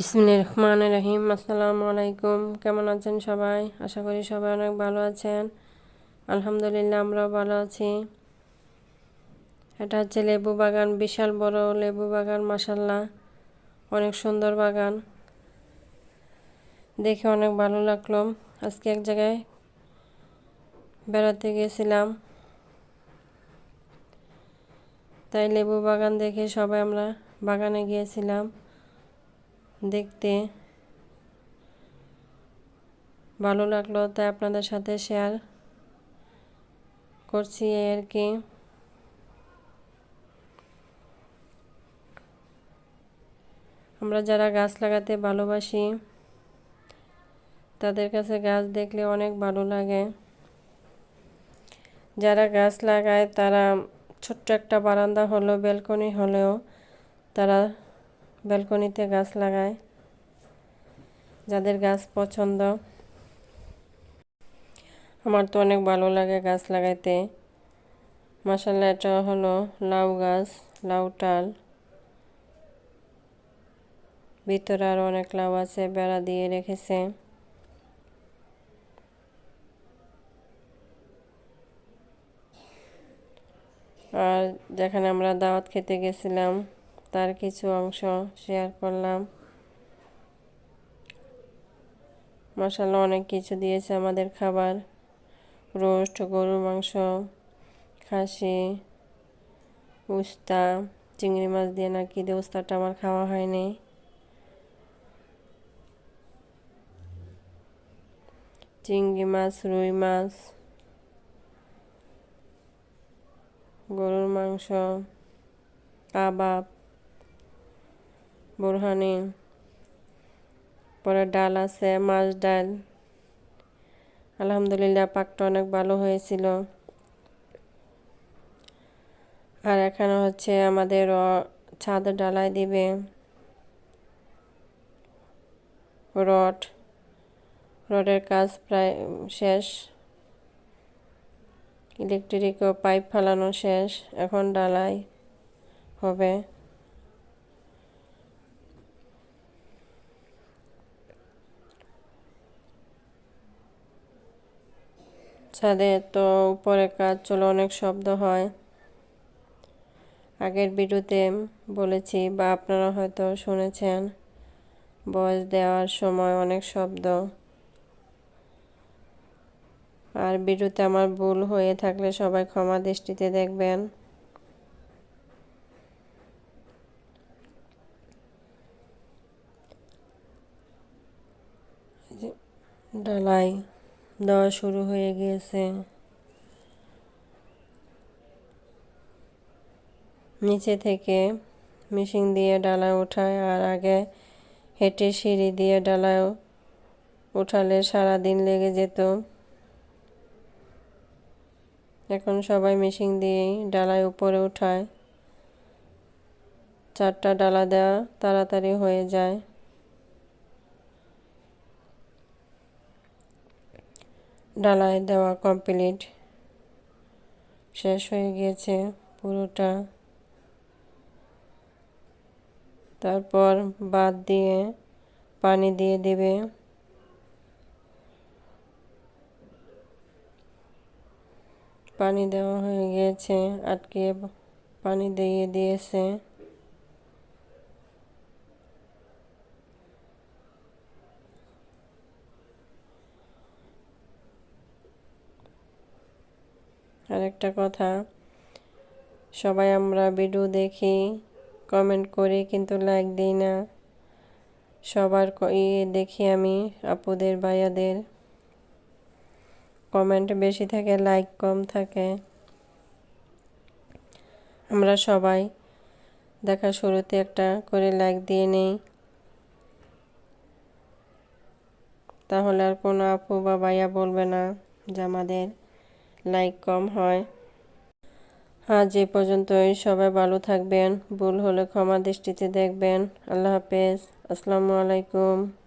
বিসমিল্লাহির রহমানির রহিম। আসসালামু আলাইকুম। কেমন আছেন সবাই? আশা করি সবাই অনেক ভালো আছেন। আলহামদুলিল্লাহ, আমরাও ভালো আছি। এটা হচ্ছে লেবু বাগান, বিশাল বড় লেবু বাগান মাসাল্লাহ অনেক সুন্দর বাগান। দেখে অনেক ভালো লাগল। আজকে এক জায়গায় বেড়াতে গিয়েছিলাম তাই লেবু বাগান দেখে সবাই আমরা বাগানে গিয়েছিলাম। দেখতে ভালো লাগল, তাই আপনাদের সাথে শেয়ার করছি আর কি। আমরা যারা গাছ লাগাতে ভালোবাসি, তাদের কাছে গাছ দেখলে অনেক ভালো লাগে। যারা গাছ লাগায়, তারা ছোট্ট একটা বারান্দা হলো, ব্যালকনি হলেও তারা ব্যালকনিতে গাছ লাগায়। যাদের গাছ পছন্দ। আমার তো অনেক ভালো লাগে গাছ লাগাইতে। মাসাল্লাহ এটা হলো লাউ গাছ, লাউ টাল। ভিতরে আরও অনেক লাউ আছে, বেড়া দিয়ে রেখেছে। আর যেখানে আমরা দাওয়াত খেতে গেছিলাম তার কিছু অংশ শেয়ার করলাম। মশালা অনেক কিছু দিয়েছে আমাদের খাবার। রোস্ট, গরুর মাংস, খাসি, উস্তা, চিংড়ি মাছ দিয়ে নাকি দিয়ে উস্তাটা আমার খাওয়া হয়নি। চিংড়ি মাছ, রুই মাছ, গরুর মাংস, কাবাব বোরহানি, পরে ডাল আছে, মাছ, ডাল। আলহামদুলিল্লাহ, পাকটা অনেক ভালো হয়েছিল। আর এখানে হচ্ছে আমাদের ছাদ ডালাই দিবে। রড। রডের কাজ প্রায় শেষ। ইলেকট্রিক পাইপ ফালানো শেষ। এখন ডালাই হবে। ছাদে তো উপরে কাজ চলে অনেক শব্দ হয়। আগের ভিডিওতে বলেছি বা আপনারা হয়তো শুনেছেন বয়স দেওয়ার সময় অনেক শব্দ। আর ভিডিওতে আমার ভুল হয়ে থাকলে সবাই ক্ষমা দৃষ্টিতে দেখবেন। ডালাই দেওয়া শুরু হয়ে গিয়েছে। নিচে থেকে মেশিন দিয়ে ডালা ওঠায় আর আগে হেঁটে সিঁড়ি দিয়ে ডালায় উঠালে সারা দিন লেগে যেত। এখন সবাই মেশিন দিয়েই ডালায় উপরে উঠায়। চারটা ডালা দেওয়া তাড়াতাড়ি হয়ে যায়। ডালায় দেওয়া কমপ্লিট শেষ হয়ে গিয়েছে পুরোটা। তারপর বাদ দিয়ে পানি দিয়ে দেবে। পানি দেওয়া হয়ে গিয়েছে, আটকে পানি দিয়ে দিয়েছে। আরেকটা কথা। সবাই আমরা ভিডিও দেখি কমেন্ট করি কিন্তু লাইক দিই না। সবার ইয়ে দেখি আমি আপুদের, ভাইয়াদের। কমেন্ট বেশি থাকে লাইক কম থাকে। আমরা সবাই দেখা শুরুতে একটা করে লাইক দিয়ে নেই। তাহলে আর কোনো আপু বা ভাইয়া বলবে না যে আমাদের লাইক কম হয়। আজ এ পর্যন্তই। সবাই ভালো থাকবেন। ভুল হলে ক্ষমা দৃষ্টিতে দেখবেন। আল্লাহ হাফেজ। আসসালামু আলাইকুম।